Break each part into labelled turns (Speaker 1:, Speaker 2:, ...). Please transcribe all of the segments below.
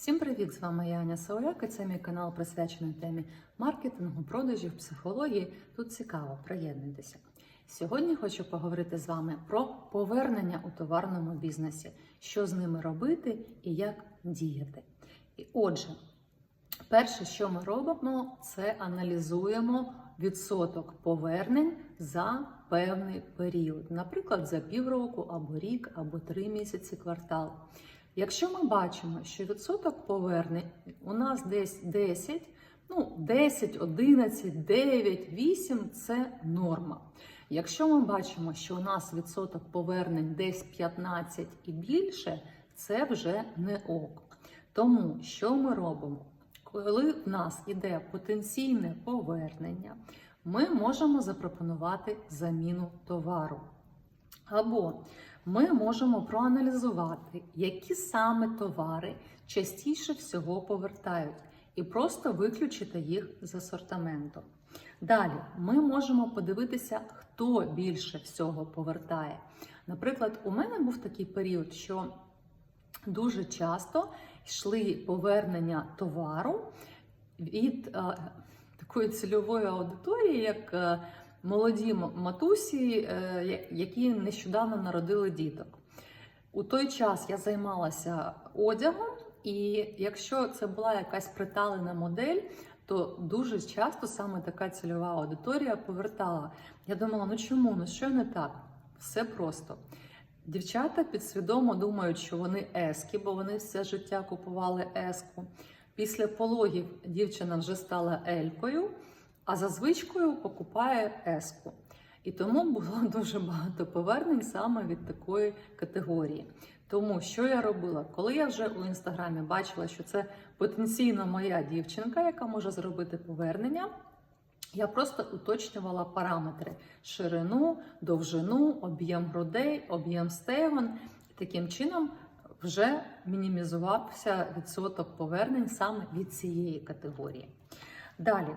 Speaker 1: Всім привіт! З вами я Аня Сауляк і це мій канал присвячений темі маркетингу, продажів, психології. Тут цікаво, приєднуйтеся. Сьогодні хочу поговорити з вами про повернення у товарному бізнесі, що з ними робити і як діяти. І отже, перше, що ми робимо, це аналізуємо відсоток повернень за певний період, наприклад, за півроку або рік, або три місяці квартал. Якщо ми бачимо, що відсоток повернень у нас десь 10, ну 10, 11, 9, 8 це норма. Якщо ми бачимо, що у нас відсоток повернень десь 15 і більше, це вже не ок. Тому що ми робимо? Коли в нас іде потенційне повернення, ми можемо запропонувати заміну товару. Або ми можемо проаналізувати, які саме товари частіше всього повертають, і просто виключити їх з асортименту. Далі ми можемо подивитися, хто більше всього повертає. Наприклад, у мене був такий період, що дуже часто йшли повернення товару від е, такої цільової аудиторії, як е, молоді матусі, е, які нещодавно народили діток. У той час я займалася одягом, і якщо це була якась приталена модель, то дуже часто саме така цільова аудиторія повертала. Я думала, ну чому? Ну що не так? Все просто. Дівчата підсвідомо думають, що вони ески, бо вони все життя купували еску. Після пологів дівчина вже стала елькою, а за звичкою покупає еску. І тому було дуже багато повернень саме від такої категорії. Тому що я робила, коли я вже у інстаграмі бачила, що це потенційно моя дівчинка, яка може зробити повернення. Я просто уточнювала параметри: ширину, довжину, об'єм грудей, об'єм стегон. Таким чином вже мінімізувався відсоток повернень саме від цієї категорії. Далі,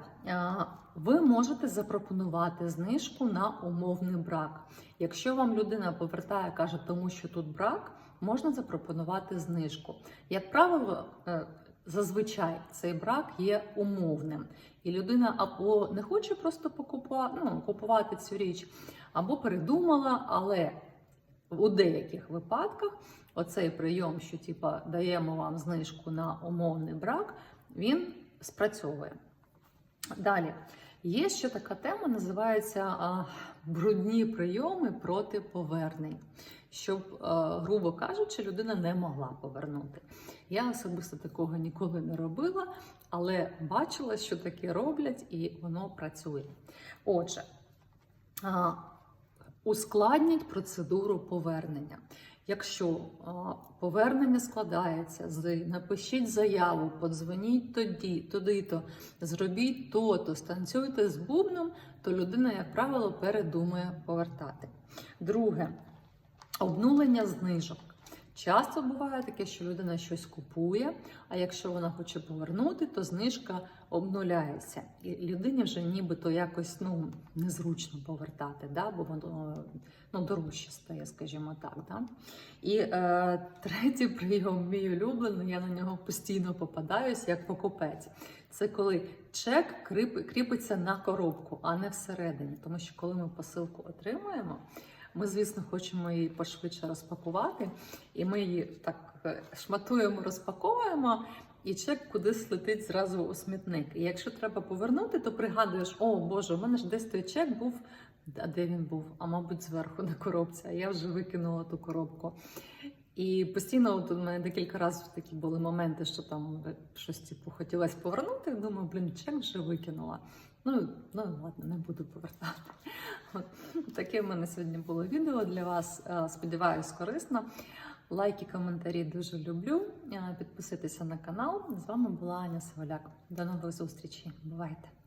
Speaker 1: ви можете запропонувати знижку на умовний брак. Якщо вам людина повертає, каже, тому що тут брак, можна запропонувати знижку. Як правило, е, зазвичай цей брак є умовним, і людина або не хоче просто покупувати, ну, купувати цю річ, або передумала, але у деяких випадках оцей прийом, що типа даємо вам знижку на умовний брак, він спрацьовує. Далі. Є ще така тема, називається брудні прийоми проти повернень, щоб, грубо кажучи, людина не могла повернути. Я особисто такого ніколи не робила, але бачила, що таке роблять, і воно працює. Отже, ускладніть процедуру повернення. Якщо повернення складається з напишіть заяву, подзвоніть тоді, туди-то, зробіть то-то, станцюйте з бубном, то людина, як правило, передумає повертати. Друге обнулення знижок. Часто буває таке, що людина щось купує, а якщо вона хоче повернути, то знижка обнуляється. І людині вже нібито якось ну, незручно повертати, да? бо воно ну, дорожче стає, скажімо так. Да? І е, третій прийом, мій улюблений, я на нього постійно попадаюсь як покупець. Це коли чек кріпиться на коробку, а не всередині. Тому що коли ми посилку отримуємо, ми, звісно, хочемо її пошвидше розпакувати, і ми її так е, шматуємо, розпаковуємо, і чек кудись летить зразу у смітник. І якщо треба повернути, то пригадуєш, о Боже, у мене ж десь той чек був. А де він був? А мабуть, зверху на коробці, а я вже викинула ту коробку. І постійно от у мене декілька разів такі були моменти, що там щось типу хотілося повернути. Думаю, блін, чек вже викинула. Ну, ну ладно, не буду повертати. От. Таке в мене сьогодні було відео для вас. Е, Сподіваюсь, корисно. Лайки, коментарі дуже люблю. Е, Підписуйтеся на канал. З вами була Аня Саволяк. До нових зустрічей. Бувайте!